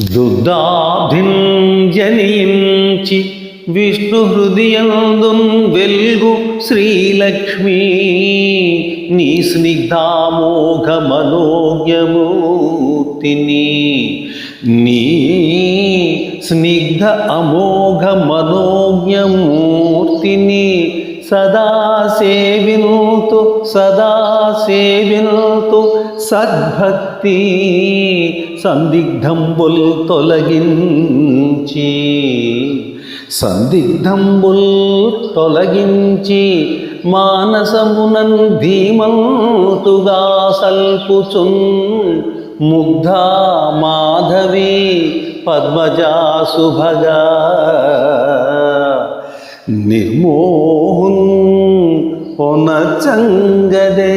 దుర్దాధిన్ విష్ణు హృదయందున్ వెల్గు శ్రీలక్ష్మీ. నీ స్నిగ్ధామోఘ మనోజ్ఞమూర్తిని నీ స్నిగ్ధ అమోఘ మనోజ్ఞమూర్తిని సదా సేవింతు సదా సేవింతు సద్భక్తి సందిగ్ధంబుల్ తొలగించి సందిగ్ధంబుల్ తొలగించి మానసమునన్ ధీమంతుగా సల్పుచున్ ముగ్ధ మాధవి పద్మజా సుభగా నిర్మోహున్ పొనచంగదే